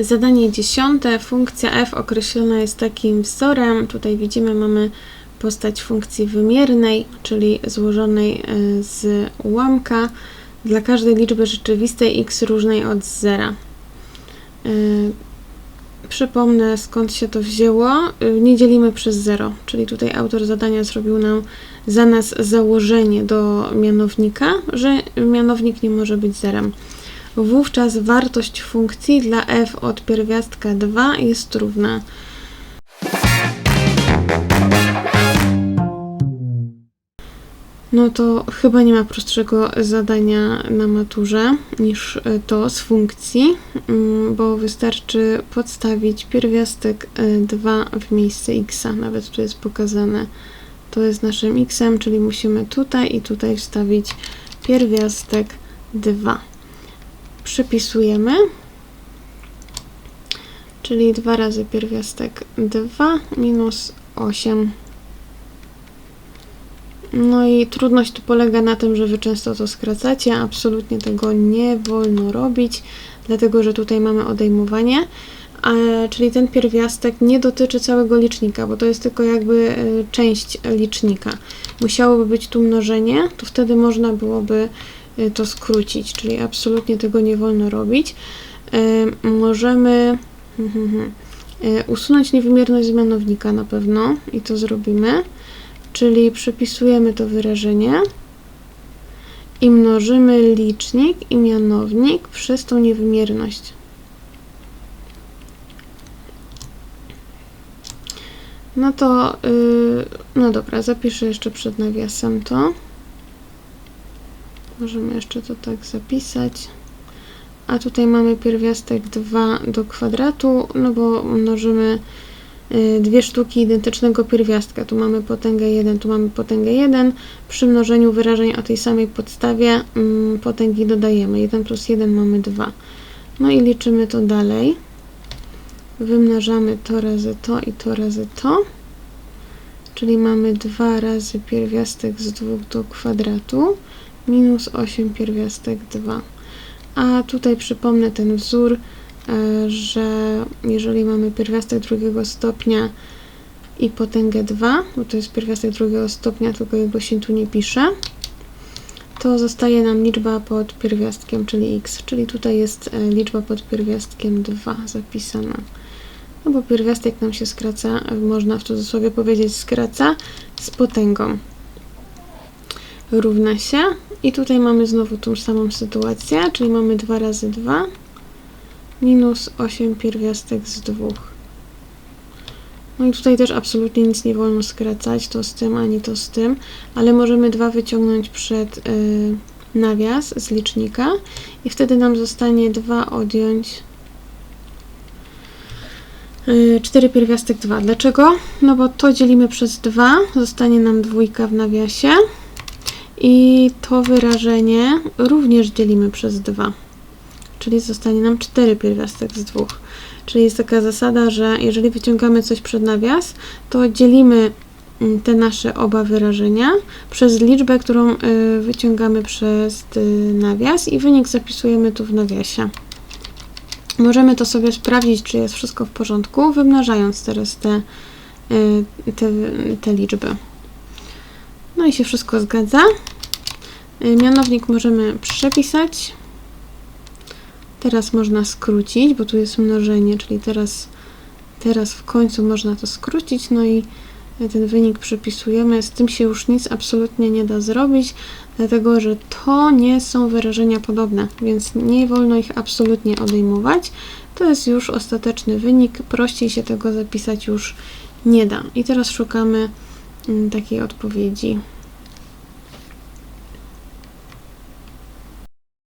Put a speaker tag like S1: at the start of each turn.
S1: Zadanie dziesiąte. Funkcja f określona jest takim wzorem. Tutaj widzimy, mamy postać funkcji wymiernej, czyli złożonej e, z ułamka dla każdej liczby rzeczywistej x różnej od zera. E, Przypomnę skąd się to wzięło. E, Nie dzielimy przez 0, czyli tutaj autor zadania zrobił nam za nas założenie do mianownika, że mianownik nie może być zerem. Wówczas wartość funkcji dla f od pierwiastka 2 jest równa No to chyba nie ma prostszego zadania na maturze niż e, to z funkcji, mm, bo wystarczy podstawić pierwiastek e, 2 w miejsce x, nawet tu jest pokazane. To jest naszym x, czyli musimy tutaj i tutaj wstawić pierwiastek 2. Przypisujemy, czyli 2 razy pierwiastek 2 minus 8 no i trudność tu polega na tym, że Wy często to skracacie, absolutnie tego nie wolno robić, dlatego że tutaj mamy odejmowanie, a, czyli ten pierwiastek nie dotyczy całego licznika, bo to jest tylko jakby e, część licznika. Musiałoby być tu mnożenie, to wtedy można byłoby to skrócić, czyli absolutnie tego nie wolno robić. E, Możemy e, usunąć niewymierność z mianownika na pewno i to zrobimy. Czyli przypisujemy to wyrażenie i mnożymy licznik i mianownik przez tą niewymierność. No to, no dobra, zapiszę jeszcze przed nawiasem to. Możemy jeszcze to tak zapisać. A tutaj mamy pierwiastek 2 do kwadratu, no bo mnożymy y, dwie sztuki identycznego pierwiastka. Tu mamy potęgę 1, tu mamy potęgę 1. Przy mnożeniu wyrażeń o tej samej podstawie mm, potęgi dodajemy. 1 plus 1 mamy 2. No i liczymy to dalej. Wymnażamy to razy to i to razy to. Czyli mamy 2 razy pierwiastek z 2 do kwadratu minus 8 pierwiastek 2. A tutaj przypomnę ten wzór, e, że jeżeli mamy pierwiastek drugiego stopnia i potęgę 2, bo to jest pierwiastek drugiego stopnia, tylko jego się tu nie pisze, to zostaje nam liczba pod pierwiastkiem, czyli x, czyli tutaj jest e, liczba pod pierwiastkiem 2 zapisana. No bo pierwiastek nam się skraca, e, można w cudzysłowie powiedzieć skraca z potęgą. Równa się i tutaj mamy znowu tą samą sytuację, czyli mamy 2 razy 2 minus 8 pierwiastek z 2. No i tutaj też absolutnie nic nie wolno skracać, to z tym, ani to z tym, ale możemy 2 wyciągnąć przed y, nawias z licznika i wtedy nam zostanie 2 odjąć 4 pierwiastek 2. Dlaczego? No bo to dzielimy przez 2, zostanie nam dwójka w nawiasie i to wyrażenie również dzielimy przez 2, czyli zostanie nam 4 pierwiastek z 2. Czyli jest taka zasada, że jeżeli wyciągamy coś przed nawias, to dzielimy mm, te nasze oba wyrażenia przez liczbę, którą y, wyciągamy przez y, nawias i wynik zapisujemy tu w nawiasie. Możemy to sobie sprawdzić, czy jest wszystko w porządku, wymnażając teraz te, y, te, te liczby. No i się wszystko zgadza. Y, Mianownik możemy przepisać. Teraz można skrócić, bo tu jest mnożenie, czyli teraz, teraz w końcu można to skrócić. No i ten wynik przepisujemy. Z tym się już nic absolutnie nie da zrobić, dlatego że to nie są wyrażenia podobne, więc nie wolno ich absolutnie odejmować. To jest już ostateczny wynik. Prościej się tego zapisać już nie da. I teraz szukamy mm, takiej odpowiedzi.